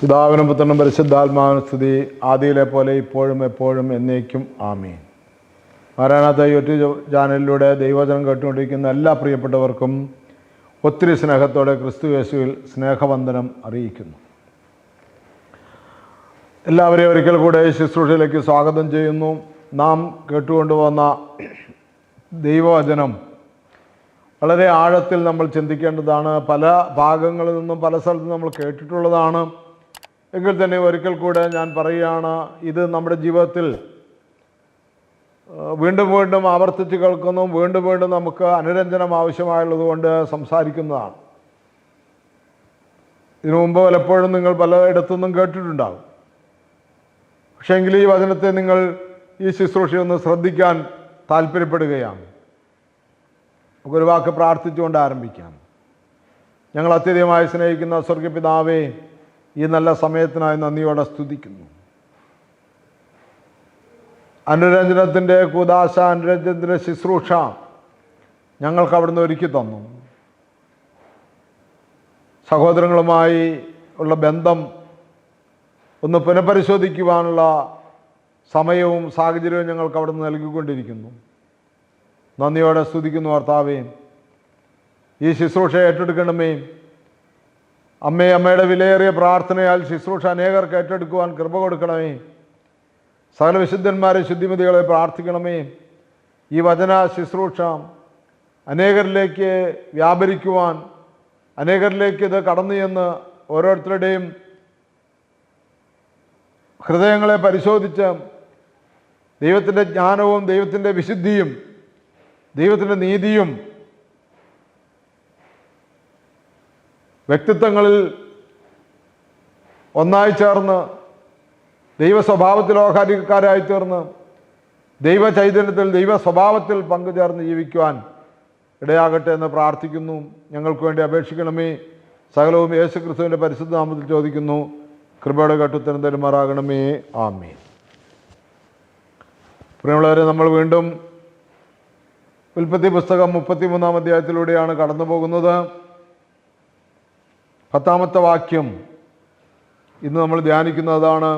പിതാവിനും പുത്രനും പരിശുദ്ധാത്മാവിനും സ്തുതി. ആദിയിലെ പോലെ ഇപ്പോഴും എപ്പോഴും എന്നേക്കും ആമീൻ. മാരാനാഥ യൂട്യൂബ് ചാനലിലൂടെ ദൈവചനം കേട്ടുകൊണ്ടിരിക്കുന്ന എല്ലാ പ്രിയപ്പെട്ടവർക്കും ഒത്തിരി സ്നേഹത്തോടെ ക്രിസ്തു യേശുവിൽ സ്നേഹവന്ദനം അറിയിക്കുന്നു. എല്ലാവരെയും ഒരിക്കൽ കൂടെ ശുശ്രൂഷയിലേക്ക് സ്വാഗതം ചെയ്യുന്നു. നാം കേട്ടുകൊണ്ടുവന്ന ദൈവവചനം വളരെ ആഴത്തിൽ നമ്മൾ ചിന്തിക്കേണ്ടതാണ്. പല ഭാഗങ്ങളിൽ നിന്നും പല സ്ഥലത്തും നമ്മൾ കേട്ടിട്ടുള്ളതാണ്. എങ്കിൽ തന്നെ ഒരിക്കൽ കൂടെ ഞാൻ പറയുകയാണ് ഇത് നമ്മുടെ ജീവിതത്തിൽ വീണ്ടും വീണ്ടും ആവർത്തിച്ച് കേൾക്കുന്നു വീണ്ടും വീണ്ടും നമുക്ക് അനുരഞ്ജനം ആവശ്യമായുള്ളതുകൊണ്ട് സംസാരിക്കുന്നതാണ്. ഇതിനു മുമ്പ് പലപ്പോഴും നിങ്ങൾ പലയിടത്തുനിന്നും കേട്ടിട്ടുണ്ടാകും പക്ഷേ എങ്കിൽ ഈ വചനത്തെ നിങ്ങൾ ഈ ശുശ്രൂഷയൊന്ന് ശ്രദ്ധിക്കാൻ താല്പര്യപ്പെടുകയാണ്. നമുക്കൊരു വാക്ക് പ്രാർത്ഥിച്ചുകൊണ്ട് ആരംഭിക്കാം. ഞങ്ങൾ അത്യധികമായി സ്നേഹിക്കുന്ന സ്വർഗപിതാവേ ഈ നല്ല സമയത്തിനായി നന്ദിയോടെ സ്തുതിക്കുന്നു. അനുരഞ്ജനത്തിന്റെ കൂതാശ അനുരഞ്ജനത്തിന്റെ ശുശ്രൂഷ ഞങ്ങൾക്ക് അവിടുന്ന് ഒരുക്കി തന്നു. സഹോദരങ്ങളുമായി ഉള്ള ബന്ധം ഒന്ന് പുനഃപരിശോധിക്കുവാനുള്ള സമയവും സാഹചര്യവും ഞങ്ങൾക്ക് അവിടുന്ന് നൽകിക്കൊണ്ടിരിക്കുന്നു. നന്ദിയോടെ സ്തുതിക്കുന്നു ഭർത്താവേയും ഈ ശുശ്രൂഷ ഏറ്റെടുക്കണമേ. അമ്മേ അമ്മയുടെ വിലയേറിയ പ്രാർത്ഥനയാൽ ശുശ്രൂഷ അനേകർക്ക് ഏറ്റെടുക്കുവാൻ കൃപ കൊടുക്കണമേ. സകല വിശുദ്ധന്മാരെ ശുദ്ധിമതികളെ പ്രാർത്ഥിക്കണമേ. ഈ വചന ശുശ്രൂഷ അനേകരിലേക്ക് വ്യാപരിക്കുവാൻ അനേകരിലേക്ക് ഇത് കടന്നു ചെന്ന് ഓരോരുത്തരുടെയും ഹൃദയങ്ങളെ പരിശോധിച്ച് ദൈവത്തിന്റെ ജ്ഞാനവും ദൈവത്തിന്റെ വിശുദ്ധിയും ദൈവത്തിന്റെ നീതിയും വ്യക്തിത്വങ്ങളിൽ ഒന്നായി ചേർന്ന് ദൈവ സ്വഭാവത്തിൽ ഓഹാരിക്കാരായി തീർന്ന് ദൈവ ചൈതന്യത്തിൽ ദൈവ സ്വഭാവത്തിൽ പങ്കുചേർന്ന് ജീവിക്കുവാൻ ഇടയാകട്ടെ എന്ന് പ്രാർത്ഥിക്കുന്നു. ഞങ്ങൾക്ക് വേണ്ടി അപേക്ഷിക്കണമേ. സകലവും യേശു ക്രിസ്തുവിന്റെ പരിശുദ്ധ നാമത്തിൽ ചോദിക്കുന്നു. കൃപയുടെ കട്ടുത്തരം തരുമാറാകണമേ. ആമേ പ്രിയമുള്ളവരെ നമ്മൾ വീണ്ടും ഉൽപ്പത്തി പുസ്തകം മുപ്പത്തി മൂന്നാം അധ്യായത്തിലൂടെയാണ് കടന്നു പോകുന്നത് പത്താമത്തെ വാക്യം. ഇന്ന് നമ്മൾ ധ്യാനിക്കുന്നതാണ്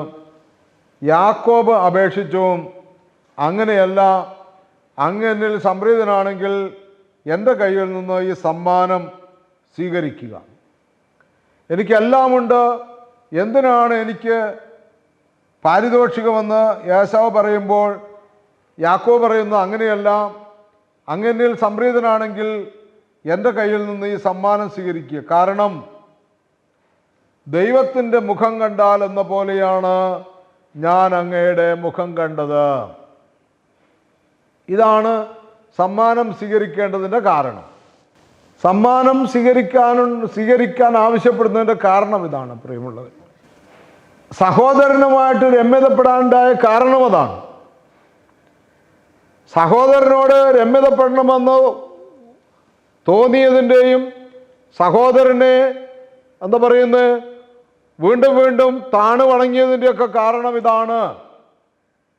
യാക്കോബ് അപേക്ഷിച്ചു അങ്ങനെയല്ല അങ്ങ് എന്നിൽ സംപ്രീതനാണെങ്കിൽ എന്റെ കയ്യിൽ നിന്ന് ഈ സമ്മാനം സ്വീകരിക്കുക. എനിക്കെല്ലാമുണ്ട് എന്തിനാണ് എനിക്ക് പാരിതോഷികമെന്ന് യേശാവ് പറയുമ്പോൾ യാക്കോ പറയുന്നു അങ്ങനെയല്ല അങ്ങനിൽ സംപ്രീതനാണെങ്കിൽ എന്റെ കയ്യിൽ നിന്ന് ഈ സമ്മാനം സ്വീകരിക്കുക. കാരണം ദൈവത്തിന്റെ മുഖം കണ്ടാൽ എന്ന പോലെയാണ് ഞാൻ അങ്ങയുടെ മുഖം കണ്ടത്. ഇതാണ് സമ്മാനം സ്വീകരിക്കേണ്ടതിന്റെ കാരണം. സമ്മാനം സ്വീകരിക്കാനും സ്വീകരിക്കാൻ ആവശ്യപ്പെടുന്നതിന്റെ കാരണം ഇതാണ് പ്രിയമുള്ളത് സഹോദരനുമായിട്ട് രമ്യതപ്പെടാനുണ്ടായ കാരണം അതാണ്. സഹോദരനോട് രമ്യതപ്പെടണമെന്ന് തോന്നിയതിന്റെയും സഹോദരനെ എന്താ പറയുന്നത് വീണ്ടും വീണ്ടും താണു വണങ്ങിയതിന്റെയൊക്കെ കാരണം ഇതാണ്.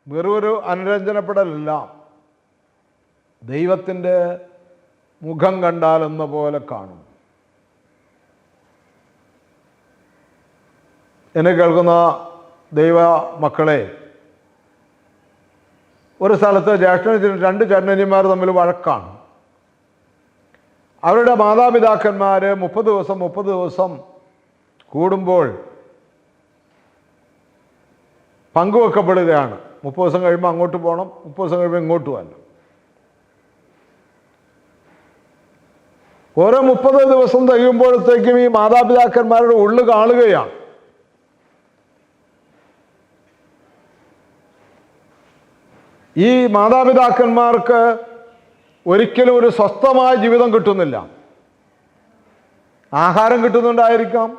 വെറൊരു അനുരഞ്ജനപ്പെടലല്ല. ദൈവത്തിന്റെ മുഖം കണ്ടാലെന്ന പോലെ കാണും. എന്നെ കേൾക്കുന്ന ദൈവ മക്കളെ ഒരു സ്ഥലത്ത് ജ്യേഷ്ഠനും രണ്ട് ചരണന്യന്മാർ തമ്മിൽ വഴക്കാണ്. അവരുടെ മാതാപിതാക്കന്മാർ മുപ്പത് ദിവസം മുപ്പത് ദിവസം കൂടുമ്പോൾ പങ്കുവെക്കപ്പെടുകയാണ്. മുപ്പത് ദിവസം കഴിയുമ്പോൾ അങ്ങോട്ട് പോകണം മുപ്പത് ദിവസം കഴിയുമ്പോൾ ഇങ്ങോട്ട് പോകണം ഓരോ മുപ്പത് ദിവസം തികയുമ്പോഴത്തേക്കും ഈ മാതാപിതാക്കന്മാരുടെ ഉള്ളു കാണുകയാണ്. ഈ മാതാപിതാക്കന്മാർക്ക് ഒരിക്കലും ഒരു സ്വസ്ഥമായ ജീവിതം കിട്ടുന്നില്ല. ആഹാരം കിട്ടുന്നുണ്ടായിരിക്കാം.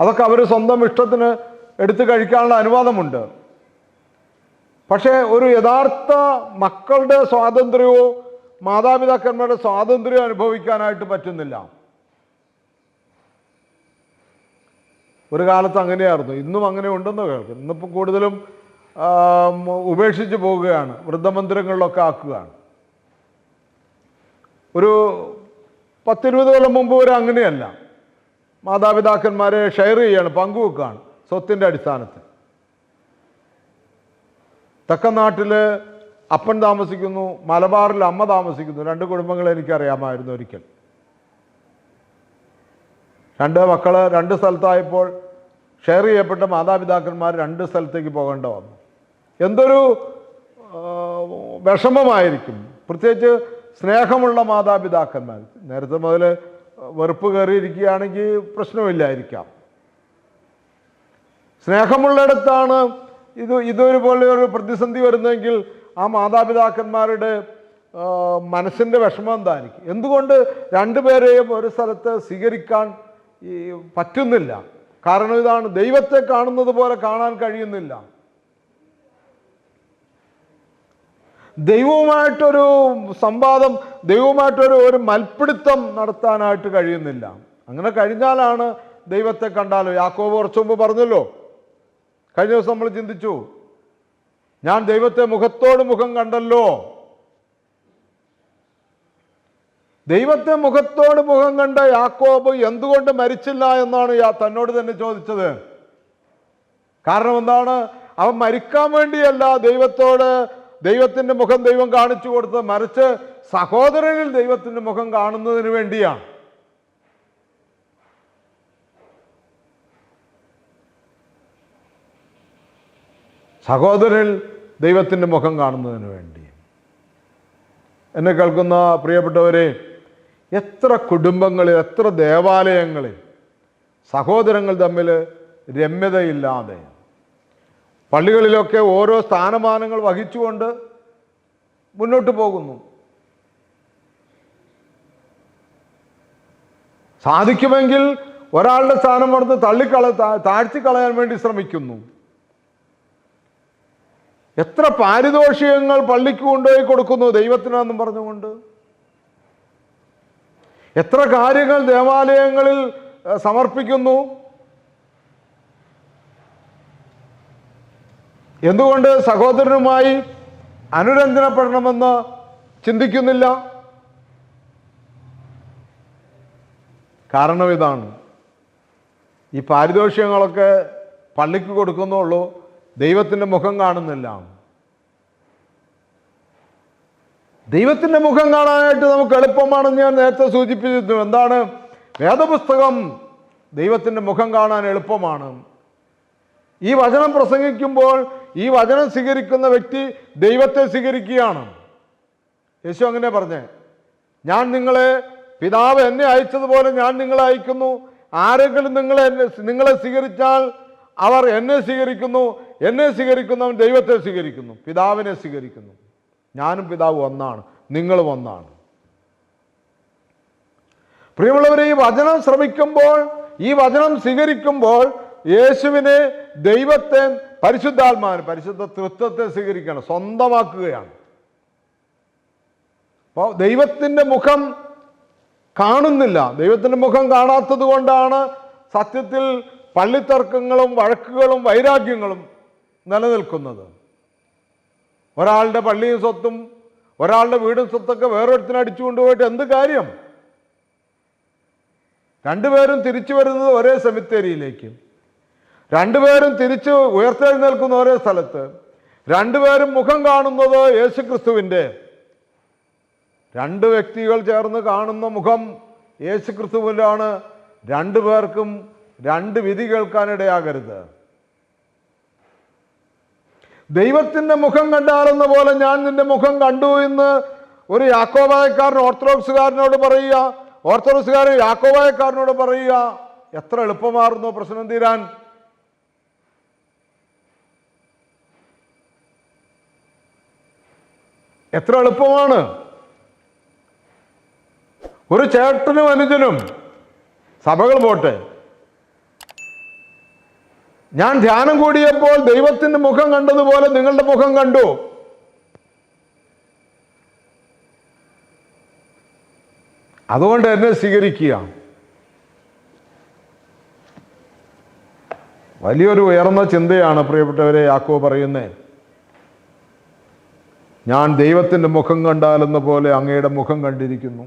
അതൊക്കെ അവർ സ്വന്തം ഇഷ്ടത്തിന് എടുത്തു കഴിക്കാനുള്ള അനുവാദമുണ്ട്. പക്ഷേ ഒരു യഥാർത്ഥ മക്കളുടെ സ്വാതന്ത്ര്യവും മാതാപിതാക്കന്മാരുടെ സ്വാതന്ത്ര്യം അനുഭവിക്കാനായിട്ട് പറ്റുന്നില്ല. ഒരു കാലത്ത് അങ്ങനെയായിരുന്നു. ഇന്നും അങ്ങനെ ഉണ്ടെന്ന് കേൾക്കും. ഇന്നിപ്പോൾ കൂടുതലും ഉപേക്ഷിച്ച് പോവുകയാണ്. വൃദ്ധമന്ദിരങ്ങളിലൊക്കെ ആക്കുകയാണ്. ഒരു പത്തിരുപത് കൊല്ലം മുമ്പ് വരെ അങ്ങനെയല്ല. മാതാപിതാക്കന്മാരെ ഷെയർ ചെയ്യാണ് പങ്കുവെക്കുകയാണ് സ്വത്തിന്റെ അടിസ്ഥാനത്തിൽ. തെക്കനാട്ടിൽ അപ്പൻ താമസിക്കുന്നു മലബാറിൽ അമ്മ താമസിക്കുന്നു. രണ്ട് കുടുംബങ്ങളെ എനിക്കറിയാമായിരുന്നു ഒരിക്കൽ. രണ്ട് മക്കൾ രണ്ട് സ്ഥലത്തായപ്പോൾ ഷെയർ ചെയ്യപ്പെട്ട മാതാപിതാക്കന്മാർ രണ്ട് സ്ഥലത്തേക്ക് പോകേണ്ട വന്നു. എന്തൊരു വിഷമമായിരിക്കും. പ്രത്യേകിച്ച് സ്നേഹമുള്ള മാതാപിതാക്കന്മാർ. നേരത്തെ മുതൽ വെറുപ്പ് കയറിയിരിക്കുകയാണെങ്കിൽ പ്രശ്നമില്ലായിരിക്കാം. സ്നേഹമുള്ളിടത്താണ് ഇത് ഇതൊരുപോലെ ഒരു പ്രതിസന്ധി വരുന്നതെങ്കിൽ ആ മാതാപിതാക്കന്മാരുടെ മനസ്സിന്റെ വിഷമം എന്തായിരിക്കും? എന്തുകൊണ്ട് രണ്ടുപേരെയും ഒരു സ്ഥലത്ത് സ്വീകരിക്കാൻ ഈ പറ്റുന്നില്ല? കാരണം ഇതാണ് ദൈവത്തെ കാണുന്നത് പോലെ കാണാൻ കഴിയുന്നില്ല. ദൈവവുമായിട്ടൊരു സംവാദം ദൈവവുമായിട്ടൊരു ഒരു മൽപ്പിടുത്തം നടത്താനായിട്ട് കഴിയുന്നില്ല. അങ്ങനെ കഴിഞ്ഞാലാണ് ദൈവത്തെ കണ്ടാലോ? യാക്കോബ് കുറച്ചു മുമ്പ് പറഞ്ഞല്ലോ കഴിഞ്ഞ ദിവസം നമ്മൾ ചിന്തിച്ചു ഞാൻ ദൈവത്തെ മുഖത്തോട് മുഖം കണ്ടല്ലോ. ദൈവത്തെ മുഖത്തോട് മുഖം കണ്ട യാക്കോബ് എന്തുകൊണ്ട് മരിച്ചില്ല എന്നാണ് യാ- തന്നോട് തന്നെ ചോദിച്ചത്. കാരണം എന്താണ്? അവൻ മരിക്കാൻ വേണ്ടിയല്ല ദൈവത്തോട് ദൈവത്തിന്റെ മുഖം ദൈവം കാണിച്ചു കൊടുത്തത്. മറിച്ച് സഹോദരനിൽ ദൈവത്തിന്റെ മുഖം കാണുന്നതിന് വേണ്ടിയാണ്. സഹോദരനിൽ ദൈവത്തിന്റെ മുഖം കാണുന്നതിന് വേണ്ടി. എന്നെ കേൾക്കുന്ന പ്രിയപ്പെട്ടവരെ എത്ര കുടുംബങ്ങളിൽ എത്ര ദേവാലയങ്ങളിൽ സഹോദരങ്ങൾ തമ്മിൽ രമ്യതയില്ലാതെ പള്ളികളിലൊക്കെ ഓരോ സ്ഥാനമാനങ്ങൾ വഹിച്ചുകൊണ്ട് മുന്നോട്ട് പോകുന്നു. സാധിക്കുമെങ്കിൽ ഒരാളുടെ സ്ഥാനം കൊടുത്ത് തള്ളിക്കള താഴ്ത്തിക്കളയാൻ വേണ്ടി ശ്രമിക്കുന്നു. എത്ര പാരിതോഷികങ്ങൾ പള്ളിക്ക് കൊണ്ടുപോയി കൊടുക്കുന്നു ദൈവത്തിനാന്നും പറഞ്ഞുകൊണ്ട്? എത്ര കാര്യങ്ങൾ ദേവാലയങ്ങളിൽ സമർപ്പിക്കുന്നു? എന്തുകൊണ്ട് സഹോദരനുമായി അനുരഞ്ജനപ്പെടണമെന്ന് ചിന്തിക്കുന്നില്ല? കാരണം ഇതാണ്. ഈ പാരിതോഷികങ്ങളൊക്കെ പള്ളിക്ക് കൊടുക്കുന്നുള്ളൂ ദൈവത്തിന്റെ മുഖം കാണുന്നില്ല. ദൈവത്തിന്റെ മുഖം കാണാനായിട്ട് നമുക്ക് എളുപ്പമാണെന്ന് ഞാൻ നേരത്തെ സൂചിപ്പിച്ചിരുന്നു. എന്താണ്? വേദപുസ്തകം ദൈവത്തിന്റെ മുഖം കാണാൻ എളുപ്പമാണ്. ഈ വചനം പ്രസംഗിക്കുമ്പോൾ ഈ വചനം സ്വീകരിക്കുന്ന വ്യക്തി ദൈവത്തെ സ്വീകരിക്കുകയാണ്. യേശു അങ്ങനെ പറഞ്ഞേ ഞാൻ നിങ്ങളെ പിതാവ് എന്നെ അയച്ചതുപോലെ ഞാൻ നിങ്ങളെ അയക്കുന്നു. ആരെങ്കിലും നിങ്ങളെ നിങ്ങളെ സ്വീകരിച്ചാൽ അവർ എന്നെ സ്വീകരിക്കുന്നു എന്നെ സ്വീകരിക്കുന്നവൻ ദൈവത്തെ സ്വീകരിക്കുന്നു പിതാവിനെ സ്വീകരിക്കുന്നു. ഞാനും പിതാവ് ഒന്നാണ് നിങ്ങളും ഒന്നാണ്. പ്രിയമുള്ളവരെ ഈ വചനം ശ്രമിക്കുമ്പോൾ ഈ വചനം സ്വീകരിക്കുമ്പോൾ യേശുവിനെ ദൈവത്തെ പരിശുദ്ധാത്മാവിന് പരിശുദ്ധ തൃത്വത്തെ സ്വീകരിക്കണം സ്വന്തമാക്കുകയാണ്. അപ്പോൾ ദൈവത്തിന്റെ മുഖം കാണുന്നില്ല. ദൈവത്തിന്റെ മുഖം കാണാത്തത് കൊണ്ടാണ് സത്യത്തിൽ പള്ളിത്തർക്കങ്ങളും വഴക്കുകളും വൈരാഗ്യങ്ങളും നിലനിൽക്കുന്നത്. ഒരാളുടെ പള്ളിയും സ്വത്തും ഒരാളുടെ വീടും സ്വത്തൊക്കെ വേറൊരുത്തിന് അടിച്ചുകൊണ്ടുപോയിട്ട് എന്ത് കാര്യം? രണ്ടുപേരും തിരിച്ചു വരുന്നത് ഒരേ സെമിത്തേരിയിലേക്ക്. രണ്ടുപേരും തിരിച്ച് ഉയർത്തെഴുന്നേൽക്കുന്ന ഒരേ സ്ഥലത്ത്. രണ്ടുപേരും മുഖം കാണുന്നത് യേശുക്രിസ്തുവിന്റെ. രണ്ട് വ്യക്തികൾ ചേർന്ന് കാണുന്ന മുഖം യേശുക്രിസ്തുവിലാണ്. രണ്ടു പേർക്കും രണ്ട് വിധി കേൾക്കാനിടയാകരുത് ദൈവത്തിന്റെ മുഖം കണ്ടാലെന്ന പോലെ ഞാൻ നിന്റെ മുഖം കണ്ടു എന്ന് ഒരു യാക്കോബായക്കാരൻ ഓർത്തഡോക്സുകാരനോട് പറയുക. ഓർത്തഡോക്സുകാരൻ യാക്കോബായക്കാരനോട് പറയുക. എത്ര എളുപ്പമായിരുന്നു പ്രശ്നം തീരാൻ. എത്ര എളുപ്പമാണ്. ഒരു ചേട്ടനും അനുജനും സഭകൾ പോട്ടെ. ഞാൻ ധ്യാനം കൂടിയപ്പോൾ ദൈവത്തിന്റെ മുഖം കണ്ടതുപോലെ നിങ്ങളുടെ മുഖം കണ്ടു. അതുകൊണ്ട് എന്നെ സ്വീകരിക്കുക. വലിയൊരു ഉയർന്ന ചിന്തയാണ് പ്രിയപ്പെട്ടവരെ യാക്കോ പറയുന്നത് ഞാൻ ദൈവത്തിന്റെ മുഖം കണ്ടാലെന്ന പോലെ അങ്ങയുടെ മുഖം കണ്ടിരിക്കുന്നു.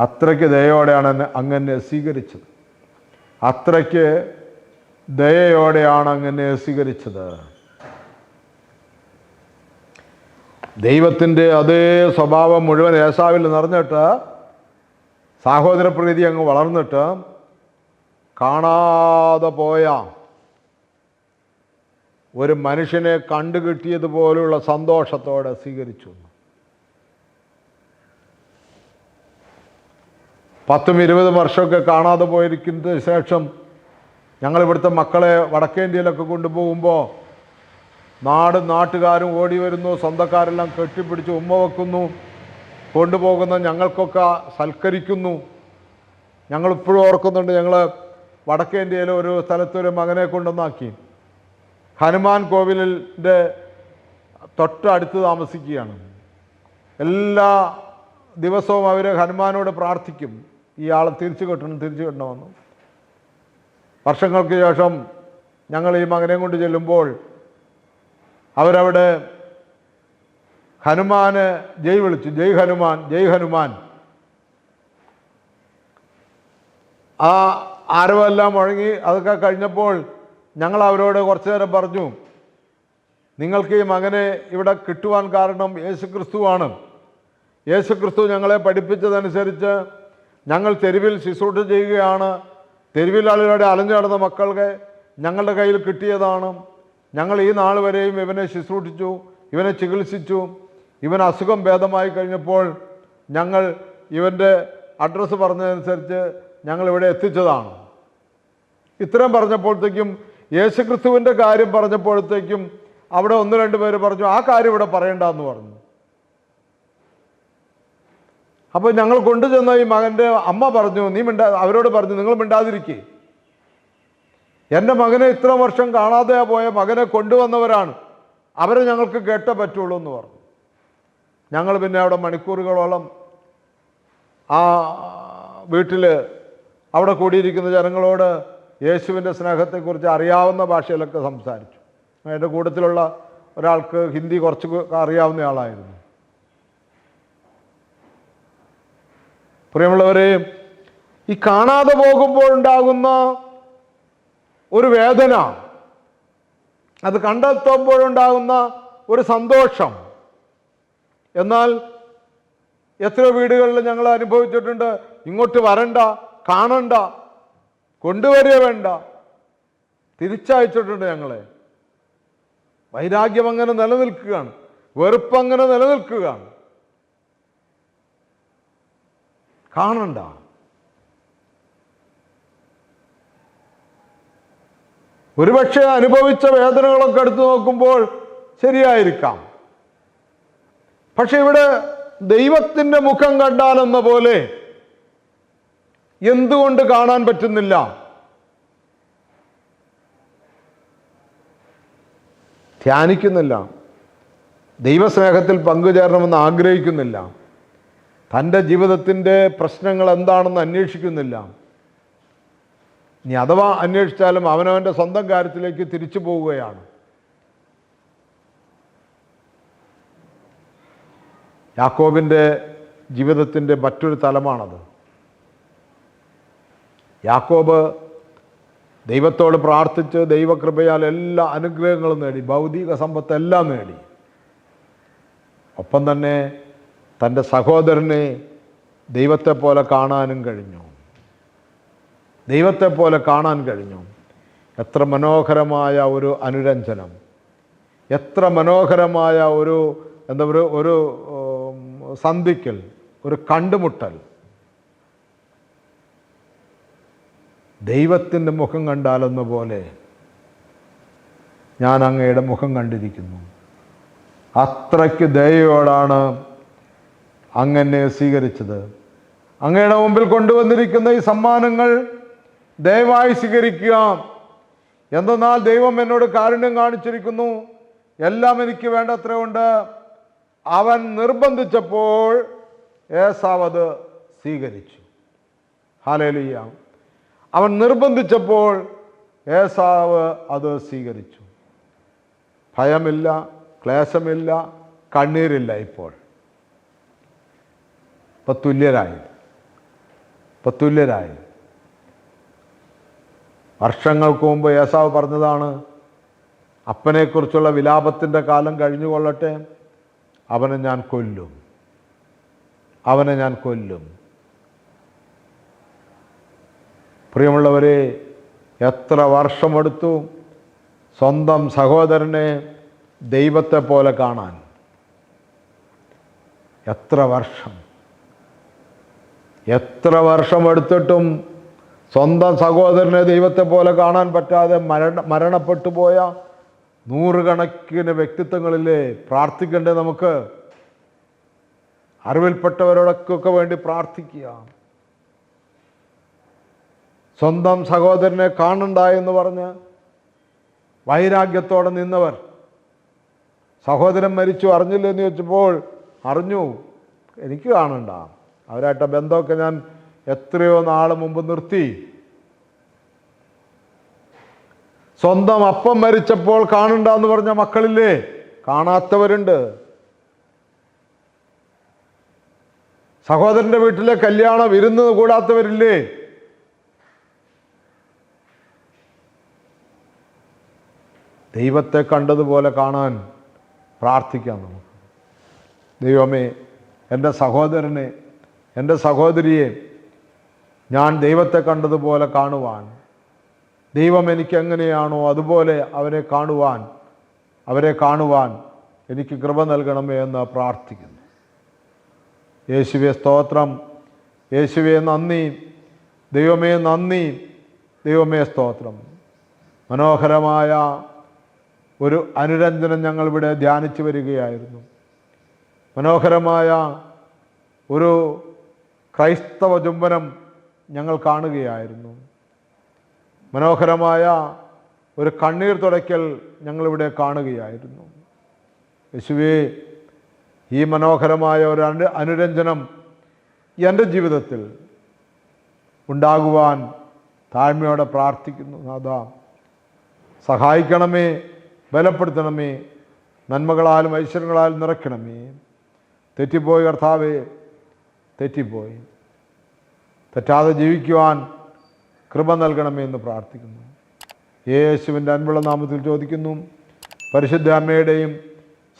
അത്രയ്ക്ക് ദയോടെയാണ് എന്നെ അങ്ങനെ സ്വീകരിച്ചത്. അത്രയ്ക്ക് ദയയോടെയാണ് അങ്ങനെ സ്വീകരിച്ചത്. ദൈവത്തിന്റെ അതേ സ്വഭാവം മുഴുവൻ ഏസാവിൽ നിറഞ്ഞിട്ട് സഹോദരപ്രീതി അങ്ങ് വളർന്നിട്ട് കാണാതെ പോയ ഒരു മനുഷ്യനെ കണ്ടുകിട്ടിയതുപോലുള്ള സന്തോഷത്തോടെ സ്വീകരിച്ചു. പത്തും ഇരുപതും വർഷമൊക്കെ കാണാതെ പോയിരിക്കുന്നതിന് ശേഷം ഞങ്ങളിവിടുത്തെ മക്കളെ വടക്കേന്ത്യയിലൊക്കെ കൊണ്ടുപോകുമ്പോൾ നാട് നാട്ടുകാരും ഓടി വരുന്നു സ്വന്തക്കാരെല്ലാം കെട്ടിപ്പിടിച്ച് ഉമ്മ വെക്കുന്നു കൊണ്ടുപോകുന്ന ഞങ്ങൾക്കൊക്കെ സൽക്കരിക്കുന്നു. ഞങ്ങളിപ്പോഴും ഓർക്കുന്നുണ്ട് ഞങ്ങൾ വടക്കേന്ത്യയിലെ ഒരു സ്ഥലത്തൊരു മകനെ കൊണ്ടുവന്നാക്കി. ഹനുമാൻ കോവിലിന്റെ തൊട്ടടുത്ത് താമസിക്കുകയാണ്. എല്ലാ ദിവസവും അവർ ഹനുമാനോട് പ്രാർത്ഥിക്കും. ആളെ തിരിച്ചു കിട്ടണം തിരിച്ചു കിട്ടണമെന്ന്. വർഷങ്ങൾക്ക് ശേഷം ഞങ്ങൾ ഈ മകനെ കൊണ്ട് ചെല്ലുമ്പോൾ അവരവിടെ ഹനുമാന് ജയ് വിളിച്ചു. ജയ് ഹനുമാൻ ജയ് ഹനുമാൻ. ആ ആരവെല്ലാം മുഴങ്ങി അതൊക്കെ കഴിഞ്ഞപ്പോൾ ഞങ്ങൾ അവരോട് കുറച്ചു നേരം പറഞ്ഞു നിങ്ങൾക്ക് ഈ മകനെ ഇവിടെ കിട്ടുവാൻ കാരണം യേശു ക്രിസ്തുവാണ് യേശു ക്രിസ്തു ഞങ്ങളെ പഠിപ്പിച്ചതനുസരിച്ച് ഞങ്ങൾ തെരുവിൽ ശുശ്രൂഷ ചെയ്യുകയാണ്. തെരുവിൽ ആളുകളുടെ അലഞ്ഞു നടന്ന മക്കൾക്ക് ഞങ്ങളുടെ കയ്യിൽ കിട്ടിയതാണ്. ഞങ്ങൾ ഈ നാൾ വരെയും ഇവനെ ശുശ്രൂഷിച്ചു ഇവനെ ചികിത്സിച്ചു. ഇവൻ അസുഖം ഭേദമായി കഴിഞ്ഞപ്പോൾ ഞങ്ങൾ ഇവന്റെ അഡ്രസ്സ് പറഞ്ഞതനുസരിച്ച് ഞങ്ങൾ ഇവിടെ എത്തിച്ചതാണ്. ഇത്രയും പറഞ്ഞപ്പോഴത്തേക്കും യേശുക്രിസ്തുവിന്റെ കാര്യം പറഞ്ഞപ്പോഴത്തേക്കും അവിടെ ഒന്ന് രണ്ട് പേര് പറഞ്ഞു ആ കാര്യം ഇവിടെ പറയണ്ടെന്ന് പറഞ്ഞു. അപ്പോൾ ഞങ്ങൾ കൊണ്ടുചെന്ന ഈ മകന്റെ അമ്മ പറഞ്ഞു നീ മിണ്ടാ അവരോട് പറഞ്ഞു നിങ്ങൾ മിണ്ടാതിരിക്കേ. എന്റെ മകനെ ഇത്ര വർഷം കാണാതെ പോയ മകനെ കൊണ്ടുവന്നവരാണ്. അവരെ ഞങ്ങൾക്ക് കേട്ടേ പറ്റുള്ളൂ എന്ന് പറഞ്ഞു. ഞങ്ങൾ പിന്നെ അവിടെ മണിക്കൂറുകളോളം ആ വീട്ടിൽ അവിടെ കൂടിയിരിക്കുന്ന ജനങ്ങളോട് യേശുവിന്റെ സ്നേഹത്തെക്കുറിച്ച് അറിയാവുന്ന ഭാഷയിലൊക്കെ സംസാരിച്ചു. എന്റെ കൂട്ടത്തിലുള്ള ഒരാൾക്ക് ഹിന്ദി കുറച്ച് അറിയാവുന്ന ആളായിരുന്നു. പ്രിയമുള്ളവരെ ഈ കാണാതെ പോകുമ്പോൾ ഉണ്ടാകുന്ന ഒരു വേദന അത് കണ്ടെത്തുമ്പോഴുണ്ടാകുന്ന ഒരു സന്തോഷം. എന്നാൽ എത്ര വീടുകളിൽ ഞങ്ങൾ അനുഭവിച്ചിട്ടുണ്ട് ഇങ്ങോട്ട് വരണ്ട കാണണ്ട കൊണ്ടുവരിക വേണ്ട തിരിച്ചയച്ചിട്ടുണ്ട് ഞങ്ങളെ. വൈരാഗ്യം അങ്ങനെ നിലനിൽക്കുകയാണ് വെറുപ്പ് അങ്ങനെ നിലനിൽക്കുകയാണ്. കാണണ്ട ഒരുപക്ഷെ അനുഭവിച്ച വേദനകളൊക്കെ എടുത്തു നോക്കുമ്പോൾ ശരിയായിരിക്കാം. പക്ഷെ ഇവിടെ ദൈവത്തിന്റെ മുഖം കണ്ടാലെന്ന പോലെ എന്തുകൊണ്ട് കാണാൻ പറ്റുന്നില്ല? ധ്യാനിക്കുന്നില്ല. ദൈവസ്നേഹത്തിൽ പങ്കുചേരണമെന്ന് ആഗ്രഹിക്കുന്നില്ല. തന്റെ ജീവിതത്തിന്റെ പ്രശ്നങ്ങൾ എന്താണെന്ന് അന്വേഷിക്കുന്നില്ല. ഇനി അഥവാ അന്വേഷിച്ചാലും അവനവന്റെ സ്വന്തം കാര്യത്തിലേക്ക് തിരിച്ചു പോവുകയാണ്. യാക്കോബിന്റെ ജീവിതത്തിന്റെ മറ്റൊരു തലമാണത്. യാക്കോബ് ദൈവത്തോട് പ്രാർത്ഥിച്ച് ദൈവകൃപയാൽ എല്ലാ അനുഗ്രഹങ്ങളും നേടി ഭൗതിക സമ്പത്തെല്ലാം നേടി. ഒപ്പം തന്നെ തന്റെ സഹോദരനെ ദൈവത്തെ പോലെ കാണാനും കഴിഞ്ഞു. ദൈവത്തെ പോലെ കാണാൻ കഴിഞ്ഞു. എത്ര മനോഹരമായ ഒരു അനുരഞ്ജനം. എത്ര മനോഹരമായ ഒരു എന്താ പറയുക ഒരു സന്ധിക്കൽ ഒരു കണ്ടുമുട്ടൽ. ദൈവത്തിന്റെ മുഖം കണ്ടാലെന്ന പോലെ ഞാൻ അങ്ങയുടെ മുഖം കണ്ടിരിക്കുന്നു. അത്രയ്ക്ക് ദയയോടാണ് അങ്ങനെ സ്വീകരിച്ചത്. അങ്ങയുടെ മുമ്പിൽ കൊണ്ടുവന്നിരിക്കുന്ന ഈ സമ്മാനങ്ങൾ ദയവായി സ്വീകരിക്കുക. എന്തെന്നാൽ ദൈവം എന്നോട് കാരുണ്യം കാണിച്ചിരിക്കുന്നു. എല്ലാം എനിക്ക് വേണ്ടത്രയുണ്ട്. അവൻ നിർബന്ധിച്ചപ്പോൾ ഏസാവ് അത് സ്വീകരിച്ചു. ഹാലേലിയ അവൻ നിർബന്ധിച്ചപ്പോൾ ഏസാവ് അത് സ്വീകരിച്ചു. ഭയമില്ല ക്ലേശമില്ല കണ്ണീരില്ല ഇപ്പോൾ. ഇപ്പം തുല്യരായി. ഇപ്പം തുല്യരായി. വർഷങ്ങൾക്ക് മുമ്പ് ഏസാവ് പറഞ്ഞതാണ് അപ്പനെക്കുറിച്ചുള്ള വിലാപത്തിന്റെ കാലം കഴിഞ്ഞുകൊള്ളട്ടെ. അവനെ ഞാൻ കൊല്ലും. അവനെ ഞാൻ കൊല്ലും. പ്രിയമുള്ളവരെ എത്ര വർഷമെടുത്തു സ്വന്തം സഹോദരനെ ദൈവത്തെ പോലെ കാണാൻ? എത്ര വർഷം? എത്ര വർഷമെടുത്തിട്ടും സ്വന്തം സഹോദരനെ ദൈവത്തെ പോലെ കാണാൻ പറ്റാതെ മരണ മരണപ്പെട്ടു പോയ നൂറുകണക്കിന് വ്യക്തിത്വങ്ങളിൽ പ്രാർത്ഥിക്കണ്ടേ നമുക്ക്? അറിവിൽപ്പെട്ടവരോടൊക്കെ വേണ്ടി പ്രാർത്ഥിക്കുക. സ്വന്തം സഹോദരനെ കാണണ്ട എന്ന് പറഞ്ഞ് വൈരാഗ്യത്തോടെ നിന്നവർ. സഹോദരൻ മരിച്ചു അറിഞ്ഞില്ലെന്ന് ചോദിച്ചപ്പോൾ അറിഞ്ഞു. എനിക്ക് കാണണ്ട. അവരായിട്ട് ബന്ധമൊക്കെ ഞാൻ എത്രയോ നാൾ മുമ്പ് നിർത്തി. സ്വന്തം അപ്പം മരിച്ചപ്പോൾ കാണണ്ട എന്ന് പറഞ്ഞ മക്കളില്ലേ? കാണാത്തവരുണ്ട്. സഹോദരന്റെ വീട്ടിലെ കല്യാണം ഇരുന്ന് കൂടാത്തവരില്ലേ? ദൈവത്തെ കണ്ടതുപോലെ കാണാൻ പ്രാർത്ഥിക്കാം നമുക്ക്. ദൈവമേ എന്റെ സഹോദരനെ എന്റെ സഹോദരിയെ ഞാൻ ദൈവത്തെ കണ്ടതുപോലെ കാണുവാൻ. ദൈവം എനിക്ക് എങ്ങനെയാണോ അതുപോലെ അവരെ കാണുവാൻ അവരെ കാണുവാൻ എനിക്ക് കൃപ നൽകണമേ എന്ന് പ്രാർത്ഥിക്കുന്നു. യേശുവെ സ്തോത്രം. യേശുവെ നന്ദി. ദൈവമേ നന്ദി. ദൈവമേ സ്തോത്രം. മനോഹരമായ ഒരു അനുരഞ്ജനം ഞങ്ങളിവിടെ ധ്യാനിച്ചു വരികയായിരുന്നു. മനോഹരമായ ഒരു ക്രൈസ്തവ ചുംബനം ഞങ്ങൾ കാണുകയായിരുന്നു. മനോഹരമായ ഒരു കണ്ണീർ തുടയ്ക്കൽ ഞങ്ങളിവിടെ കാണുകയായിരുന്നു. യേശുവേ ഈ മനോഹരമായ ഒരു അനു അനുരഞ്ജനം എന്റെ ജീവിതത്തിൽ ഉണ്ടാകുവാൻ താഴ്മയോടെ പ്രാർത്ഥിക്കുന്നു നാഥ. സഹായിക്കണമേ ബലപ്പെടുത്തണമേ നന്മകളാലും ഐശ്വര്യങ്ങളാലും നിറയ്ക്കണമേ. തെറ്റിപ്പോയി കർത്താവേ തെറ്റിപ്പോയി. തെറ്റാതെ ജീവിക്കുവാൻ കൃപ നൽകണമേ എന്ന് പ്രാർത്ഥിക്കുന്നു. യേശുവിന്റെ അൻപുള്ള നാമത്തിൽ ചോദിക്കുന്നു. പരിശുദ്ധ അമ്മയുടെയും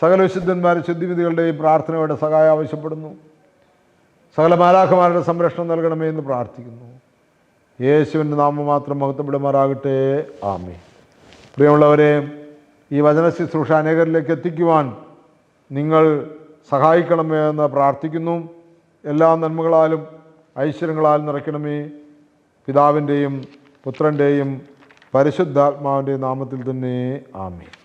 സകല വിശുദ്ധന്മാരുടെ ശുദ്ധിവിധികളുടെയും പ്രാർത്ഥനയോടെ സഹായം ആവശ്യപ്പെടുന്നു. സകല മാലാഖമാരുടെ സംരക്ഷണം നൽകണമേ എന്ന് പ്രാർത്ഥിക്കുന്നു. യേശുവിന്റെ നാമം മാത്രം മഹത്വപ്പെടുമാറാകട്ടെ. ആമേ പ്രിയമുള്ളവരെ ഈ വചന ശുശ്രൂഷ അനേകരിലേക്ക് എത്തിക്കുവാൻ നിങ്ങൾ സഹായിക്കണമേ എന്ന് പ്രാർത്ഥിക്കുന്നു. എല്ലാ നന്മകളാലും ഐശ്വര്യങ്ങളാലും നിറയ്ക്കണമേ. പിതാവിന്റെയും പുത്രന്റെയും പരിശുദ്ധാത്മാവിന്റെയും നാമത്തിൽ തന്നെ ആമേ